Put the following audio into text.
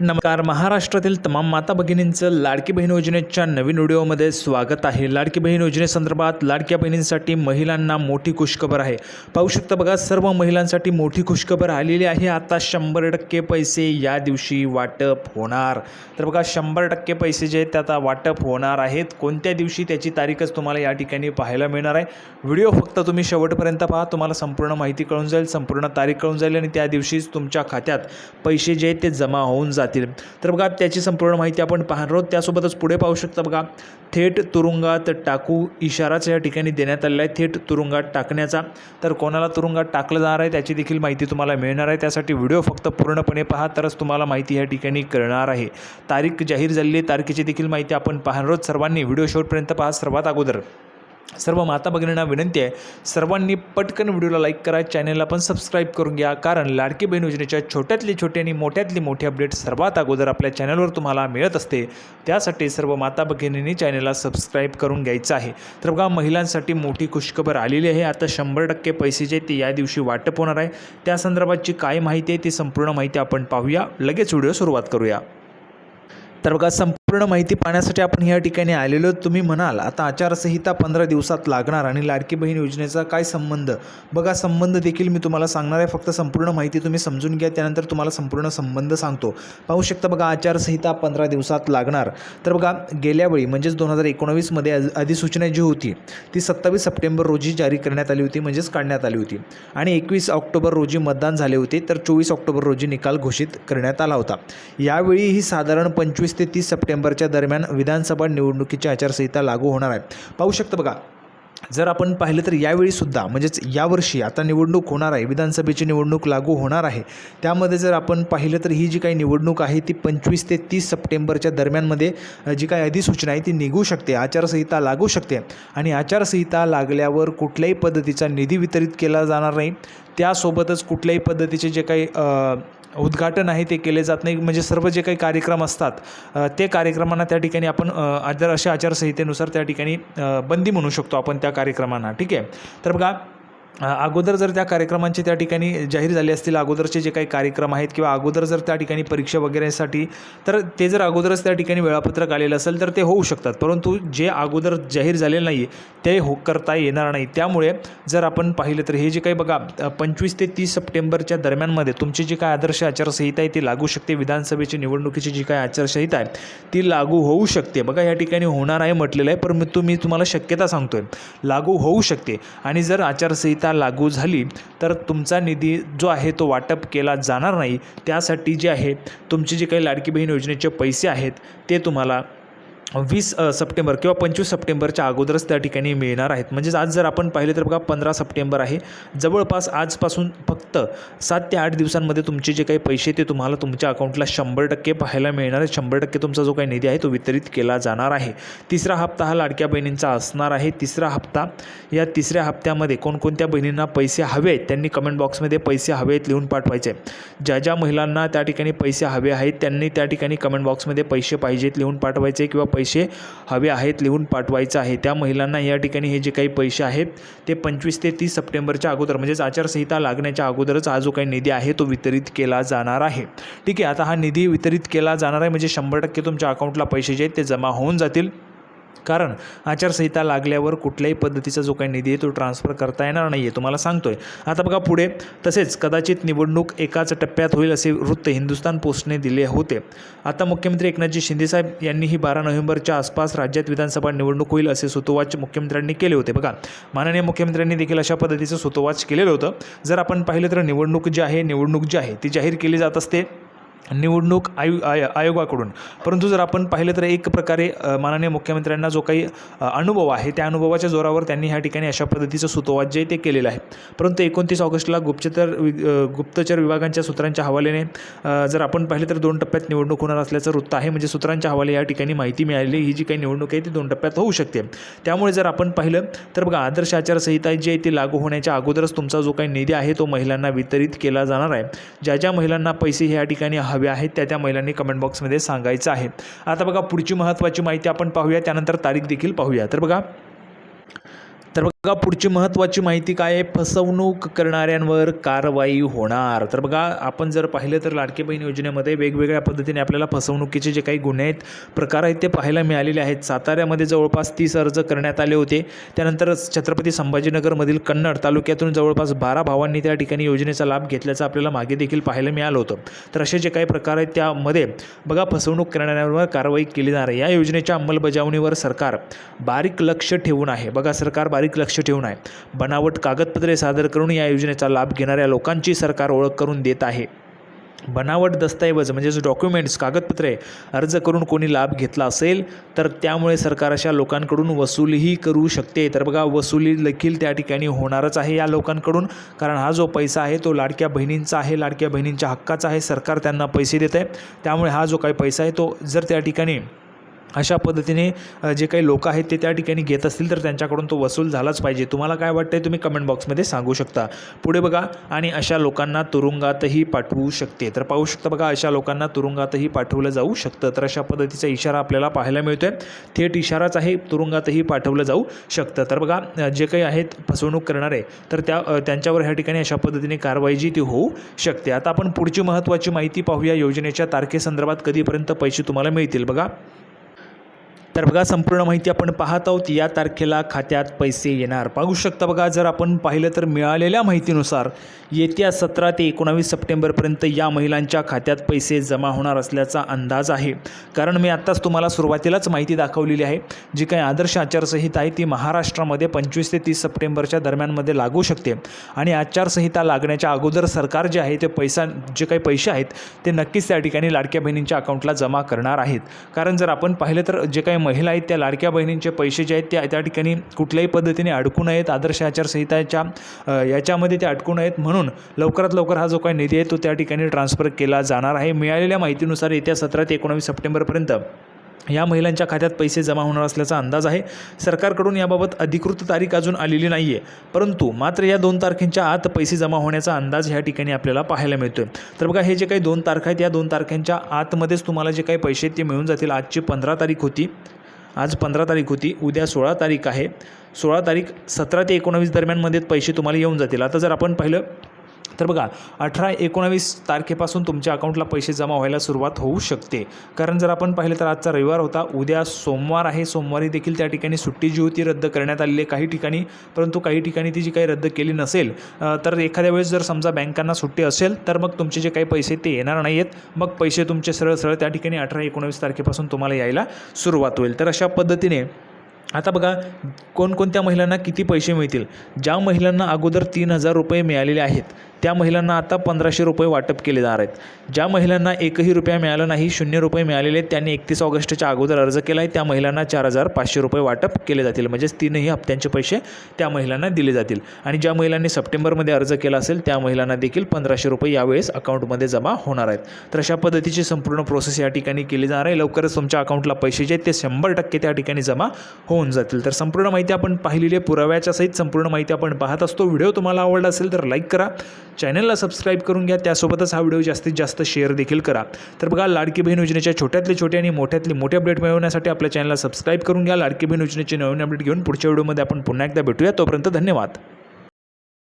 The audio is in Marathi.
नमस्कार. महाराष्ट्रातील तमाम माता भगिनींचं लाडकी बहीण योजनेच्या नवीन व्हिडिओमध्ये स्वागत आहे. लाडकी बहीण योजनेसंदर्भात लाडक्या बहिणींसाठी महिलांना मोठी खुशखबर आहे. पाहू शकता बघा सर्व महिलांसाठी मोठी खुशखबर आलेली आहे. आता शंभर टक्के पैसे या दिवशी वाटप होणार. तर बघा शंभर टक्के पैसे जे आहेत ते आता वाटप होणार आहेत. कोणत्या दिवशी त्याची तारीखच तुम्हाला या ठिकाणी पाहायला मिळणार आहे. व्हिडिओ फक्त तुम्ही शेवटपर्यंत पहा. तुम्हाला संपूर्ण माहिती कळून जाईल संपूर्ण तारीख कळून जाईल आणि त्या दिवशीच तुमच्या खात्यात पैसे जे आहेत ते जमा होऊन जातील. तर बघा त्याची संपूर्ण माहिती आपण पाहणार आहोत. त्यासोबतच पुढे पाहू शकता बघा थेट तुरुंगात टाकू इशाराच या ठिकाणी देण्यात आलेला आहे. थेट तुरुंगात टाकण्याचा. तर कोणाला तुरुंगात टाकलं जाणार आहे त्याची देखील माहिती तुम्हाला मिळणार आहे. त्यासाठी व्हिडिओ फक्त पूर्णपणे पहा तरच तुम्हाला माहिती या ठिकाणी कळणार आहे. तारीख जाहीर झालेली आहे तारखेची देखील माहिती आपण पाहणार आहोत. सर्वांनी व्हिडिओ शेवटपर्यंत पहा सर्वात अगोदर. सर्व माता भगिनींना विनंती आहे सर्वांनी पटकन व्हिडिओला लाईक करा चॅनलला पण सबस्क्राईब करून घ्या कारण लाडकी बहीण योजनेच्या छोट्यातली छोटी आणि मोठ्यातली मोठी अपडेट सर्वात अगोदर आपल्या चॅनलवर तुम्हाला मिळत असते. त्यासाठी सर्व माता भगिनींनी चॅनलला सबस्क्राईब करून घ्यायचं आहे. तर बघा महिलांसाठी मोठी खुशखबर आलेली आहे. आता शंभर टक्के पैसे जे ते या दिवशी वाटप होणार आहे. त्या संदर्भातची काय माहिती आहे ती संपूर्ण माहिती आपण पाहूया. लगेच व्हिडिओ सुरुवात करूया. तर बघा संपूर्ण माहिती पाहण्यासाठी आपण या ठिकाणी आलेलो. तुम्ही म्हणाल आता आचारसंहिता पंधरा दिवसात लागणार आणि लाडकी बहीण योजनेचा काय संबंध? बघा संबंध देखील मी तुम्हाला सांगणार आहे. फक्त संपूर्ण माहिती तुम्ही समजून घ्या त्यानंतर तुम्हाला संपूर्ण संबंध सांगतो. पाहू शकता बघा आचारसंहिता पंधरा दिवसात लागणार. तर बघा गेल्यावेळी म्हणजेच दोन हजार एकोणावीसमध्ये अधिसूचना जी होती ती सत्तावीस सप्टेंबर रोजी जारी करण्यात आली होती म्हणजेच काढण्यात आली होती. आणि एकवीस ऑक्टोबर रोजी मतदान झाले होते तर चोवीस ऑक्टोबर रोजी निकाल घोषित करण्यात आला होता. यावेळी ही साधारण पंचवीस ते तीस सप्टेंबर सप्टेंबरच्या दरम्यान विधानसभा निवडणुकीची आचारसंहिता लागू होणार आहे. पाहू शकतो बघा जर आपण पाहिलं तर यावेळीसुद्धा म्हणजेच यावर्षी आता निवडणूक होणार आहे विधानसभेची निवडणूक लागू होणार आहे. त्यामध्ये जर आपण पाहिलं तर ही जी काही निवडणूक आहे ती पंचवीस ते तीस सप्टेंबरच्या दरम्यानमध्ये जी काही अधिसूचना आहे ती निघू शकते आचारसंहिता लागू शकते. आणि आचारसंहिता लागल्यावर कुठल्याही पद्धतीचा निधी वितरित केला जाणार नाही. त्यासोबतच कुठल्याही पद्धतीचे जे काही उद्घाटन आहे ते केले जात नाही. म्हणजे सर्व जे काही कार्यक्रम असतात ते कार्यक्रमांना त्या ठिकाणी आपण आदर अशा आचारसंहितेनुसार त्या ठिकाणी बंदी म्हणू शकतो आपण त्या कार्यक्रमांना. ठीक आहे? तर बघा अगोदर जर त्या कार्यक्रमांचे त्या ठिकाणी जाहीर झाले असतील अगोदरचे जे काही कार्यक्रम आहेत किंवा अगोदर जर त्या ठिकाणी परीक्षा वगैरेसाठी तर ते जर अगोदरच त्या ठिकाणी वेळापत्रक आलेलं असेल तर ते होऊ शकतात. परंतु जे अगोदर जाहीर झालेलं नाही ते हो करता येणार नाही. त्यामुळे जर आपण पाहिलं तर हे जे काही बघा पंचवीस ते तीस सप्टेंबरच्या दरम्यानमध्ये तुमची जी काय आदर्श आचारसंहिता आहे ती लागू शकते. विधानसभेची निवडणुकीची जी काय आचारसंहिता आहे ती लागू होऊ शकते. बघा या ठिकाणी होणार आहे म्हटलेलं आहे परंतु मी तुम्हाला शक्यता सांगतोय. लागू होऊ शकते. आणि जर आचारसंहिता लागू झाली तर तुमचा निधी जो आहे तो वाटप केला जाणार नाही. त्यासाठी जे आहे तुमची जी काही लाडकी बहीण योजनेचे पैसे आहेत ते तुम्हाला वीस सप्टेंबर किंवा पंचवीस सप्टेंबरच्या अगोदरच त्या ठिकाणी मिळणार आहेत. म्हणजेच आज जर आपण पाहिलं तर बघा पंधरा सप्टेंबर आहे. जवळपास आजपासून फक्त सात ते आठ दिवसांमध्ये तुमचे जे काही पैसे ते तुम्हाला तुमच्या अकाउंटला शंभर टक्के पाहायला मिळणार आहे शंभर टक्के तुमचा जो काही निधी आहे तो वितरित केला जाणार आहे. तिसरा हप्ता हा लाडक्या बहिणींचा असणार आहे. तिसरा हप्ता या तिसऱ्या हप्त्यामध्ये कोणकोणत्या बहिणींना पैसे हवे आहेत त्यांनी कमेंट बॉक्समध्ये पैसे हवे आहेत लिहून पाठवायचे ज्या ज्या महिलांना त्या ठिकाणी पैसे हवे आहेत त्यांनी त्या ठिकाणी कमेंट बॉक्समध्ये पैसे पाहिजेत लिहून पाठवायचे किंवा पैसे हवे आहेत लिहून पाठवायचं आहे. त्या महिलांना या ठिकाणी हे जे काही पैसे आहेत ते पंचवीस ते तीस सप्टेंबरच्या अगोदर म्हणजेच आचारसंहिता लागण्याच्या अगोदरच हा जो काही निधी आहे तो वितरित केला जाणार आहे. ठीक आहे आता हा निधी वितरित केला जाणार आहे म्हणजे शंभर टक्के तुमच्या अकाउंटला पैसे जे आहेत ते जमा होऊन जातील. कारण आचारसंहिता लागल्यावर कुठल्याही पद्धतीचा जो काही निधी आहे तो ट्रान्सफर करता येणार नाही आहे तुम्हाला सांगतोय. आता बघा पुढे तसेच कदाचित निवडणूक एकाच टप्प्यात होईल असे वृत्त हिंदुस्तान पोस्टने दिले होते. आता मुख्यमंत्री एकनाथजी शिंदेसाहेब यांनीही बारा नोव्हेंबरच्या आसपास राज्यात विधानसभा निवडणूक होईल असे सुतोवाच मुख्यमंत्र्यांनी केले होते. बघा माननीय मुख्यमंत्र्यांनी देखील अशा पद्धतीचं सुतोवाच केलेलं होतं. जर आपण पाहिलं तर निवडणूक जी आहे निवडणूक जी आहे ती जाहीर केली जात असते. निवडणूक आयु आय आयोगाकडून. परंतु जर आपण पाहिलं तर एक प्रकारे माननीय मुख्यमंत्र्यांना जो काही अनुभव आहे त्या अनुभवाच्या जोरावर त्यांनी ह्या ठिकाणी अशा पद्धतीचं सुतोवाद जे आहे ते केलेलं आहे. परंतु एकोणतीस ऑगस्टला गुप्तचर वि गुप्तचर विभागांच्या सूत्रांच्या हवालेने जर आपण पाहिलं तर दोन टप्प्यात निवडणूक होणार असल्याचं वृत्त आहे. म्हणजे सूत्रांच्या हवाले या ठिकाणी माहिती मिळालेली ही जी काही निवडणूक आहे ती दोन टप्प्यात होऊ शकते. त्यामुळे जर आपण पाहिलं तर बघा आदर्श आचारसंहिता जी आहे ती लागू होण्याच्या अगोदरच तुमचा जो काही निधी आहे तो महिलांना वितरित केला जाणार आहे. ज्या ज्या महिलांना पैसे ह्या ठिकाणी हवे आहेत त्या त्या महिलांनी कमेंट बॉक्समध्ये सांगायचं आहे. आता बघा पुढची महत्त्वाची माहिती आपण पाहूया त्यानंतर तारीख देखील पाहूया. तर बघा तर बघा पुढची महत्त्वाची माहिती काय आहे? फसवणूक करणाऱ्यांवर कारवाई होणार. तर बघा आपण जर पाहिलं तर लाडकी बहीण योजनेमध्ये वेगवेगळ्या पद्धतीने आपल्याला फसवणुकीचे जे काही गुन्हे आहेत प्रकार आहेत ते पाहायला मिळालेले आहेत. साताऱ्यामध्ये जवळपास तीस अर्ज करण्यात आले होते. त्यानंतर छत्रपती संभाजीनगरमधील कन्नड तालुक्यातून जवळपास बारा भावांनी त्या ठिकाणी योजनेचा लाभ घेतल्याचं आपल्याला मागे देखील पाहायला मिळालं होतं. तर असे जे काही प्रकार आहेत त्यामध्ये बघा फसवणूक करणाऱ्यांवर कारवाई केली जाणार आहे. या योजनेच्या अंमलबजावणीवर सरकार बारीक लक्ष ठेवून आहे. बघा सरकार बारीक लक्ष ठेवून आहे. बनावट कागदपत्रे सादर करून या योजनेचा लाभ घेणाऱ्या लोकांची सरकार ओळख करून देत आहे. बनावट दस्तऐवज म्हणजेच डॉक्युमेंट्स कागदपत्रे अर्ज करून कोणी लाभ घेतला असेल तर त्यामुळे सरकार अशा लोकांकडून वसुलीही करू शकते. तर बघा वसुली देखील त्या ठिकाणी होणारच आहे या लोकांकडून कारण हा जो पैसा आहे तो लाडक्या बहिणींचा आहे लाडक्या बहिणींच्या हक्काचा आहे सरकार त्यांना पैसे देत आहे त्यामुळे हा जो काही पैसा आहे तो जर त्या ठिकाणी अशा पद्धतीने जे काही लोक आहेत ते त्या ठिकाणी घेत असतील तर त्यांच्याकडून तो वसूल झालाच पाहिजे. तुम्हाला काय वाटतंय तुम्ही कमेंट बॉक्समध्ये सांगू शकता. पुढे बघा आणि अशा लोकांना तुरुंगातही पाठवू शकते. तर पाहू शकता बघा अशा लोकांना तुरुंगातही पाठवलं जाऊ शकतं. तर अशा पद्धतीचा इशारा आपल्याला पाहायला मिळतोय. थेट इशाराच आहे तुरुंगातही पाठवलं जाऊ शकतं. तर बघा जे काही आहेत फसवणूक करणारे तर त्या त्यांच्यावर ह्या ठिकाणी अशा पद्धतीने कारवाई जी ती होऊ शकते. आता आपण पुढची महत्त्वाची माहिती पाहूया. योजनेच्या तारखेसंदर्भात कधीपर्यंत पैसे तुम्हाला मिळतील बघा. तर बघा संपूर्ण माहिती आपण पाहत आहोत. या तारखेला खात्यात पैसे येणार. पाहू शकता बघा जर आपण पाहिलं तर मिळालेल्या माहितीनुसार येत्या सतरा ते एकोणावीस सप्टेंबरपर्यंत या महिलांच्या खात्यात पैसे जमा होणार असल्याचा अंदाज आहे. कारण मी आत्ताच तुम्हाला सुरुवातीलाच माहिती दाखवलेली आहे. जी काही आदर्श आचारसंहिता आहे ती महाराष्ट्रामध्ये पंचवीस ते तीस सप्टेंबरच्या दरम्यानमध्ये लागू शकते. आणि आचारसंहिता लागण्याच्या अगोदर सरकार जे आहे ते पैसा जे काही पैसे आहेत ते नक्कीच त्या ठिकाणी लाडक्या बहिणींच्या अकाउंटला जमा करणार आहेत. कारण जर आपण पाहिलं तर जे काही महिला आहेत त्या लाडक्या बहिणींचे पैसे जे आहेत त्या त्या ठिकाणी कुठल्याही पद्धतीने अडकू नयेत आदर्श आचारसंहिताच्या याच्यामध्ये ते अडकू नयेत. म्हणून लवकरात लवकर हा जो काही निधी आहे तो त्या ठिकाणी ट्रान्सफर केला जाणार आहे. मिळालेल्या माहितीनुसार येत्या सतरा ते एकोणावीस सप्टेंबरपर्यंत या महिलांच्या खात्यात पैसे जमा होणार असल्याचा अंदाज आहे. सरकारकडून याबाबत अधिकृत तारीख अजून आलेली नाही आहे परंतु मात्र या दोन तारखेंच्या आत पैसे जमा होण्याचा अंदाज ह्या ठिकाणी आपल्याला पाहायला मिळतोय. तर बघा हे जे काही दोन तारखा आहेत या दोन तारखेंच्या आतमध्येच तुम्हाला जे काही पैसे आहेत ते मिळून जातील. आजची पंधरा तारीख होती. आज पंधरा तारीख होती उद्या सोळा तारीख आहे. सोळा तारीख सतरा ते एकोणावीस दरम्यानमध्ये पैसे तुम्हाला येऊन जातील. आता जर आपण पाहिलं तर बघा अठरा एकोणावीस तारखेपासून तुमच्या अकाउंटला पैसे जमा व्हायला सुरुवात होऊ शकते. कारण जर आपण पाहिलं तर आजचा रविवार होता. उद्या सोमवार आहे. सोमवारी देखील त्या ठिकाणी सुट्टी जी होती रद्द करण्यात आलेली आहे काही ठिकाणी. परंतु काही ठिकाणी ती जी काही रद्द केली नसेल तर एखाद्या वेळेस जर समजा बँकांना सुट्टी असेल तर मग तुमचे जे काही पैसे ते येणार नाही आहेत मग पैसे तुमचे सरळ सरळ त्या ठिकाणी अठरा एकोणावीस तारखेपासून तुम्हाला यायला सुरुवात होईल. तर अशा पद्धतीने आता बघा कोणकोणत्या महिलांना किती पैसे मिळतील? ज्या महिलांना अगोदर तीन हजार रुपये मिळालेले आहेत त्या महिलांना आता पंधराशे रुपये वाटप केले जाणार आहेत. ज्या महिलांना एकही रुपया मिळाला नाही शून्य रुपये मिळालेले आहेत त्यांनी एकतीस ऑगस्टच्या अगोदर अर्ज केला आहे. त्या महिलांना चार हजार पाचशे रुपये वाटप केले जातील. म्हणजेच तीनही हप्त्यांचे पैसे त्या महिलांना दिले जातील. आणि ज्या महिलांनी सप्टेंबरमध्ये अर्ज केला असेल त्या महिलांना देखील पंधराशे रुपये यावेळेस अकाउंटमध्ये जमा होणार आहेत. तर अशा पद्धतीची संपूर्ण प्रोसेस या ठिकाणी केली जाणार आहे. लवकरच तुमच्या अकाउंटला पैसे जे आहेत ते शंभर टक्के त्या ठिकाणी जमा होऊन जातील. तर संपूर्ण माहिती आपण पाहिलेली आहे. पुराव्याच्या सहित संपूर्ण माहिती आपण पाहत असतो. व्हिडिओ तुम्हाला आवडला असेल तर लाईक करा. चॅनलला सबस्क्राईब करून घ्या. त्यासोबतच हा व्हिडिओ जास्तीत जास्त शेअर देखील करा. तर बघा लाडकी बहीण योजनेच्या छोट्यातले छोटे आणि मोठ्यातले मोठे अपडेट मिळवण्यासाठी आपल्या चॅनलला सबस्क्राईब करून घ्या. लाडकी बहीण योजनेचे नवीन अपडेट घेऊन पुढच्या व्हिडिओमध्ये आपण पुन्हा एकदा भेटूया. तोपर्यंत धन्यवाद.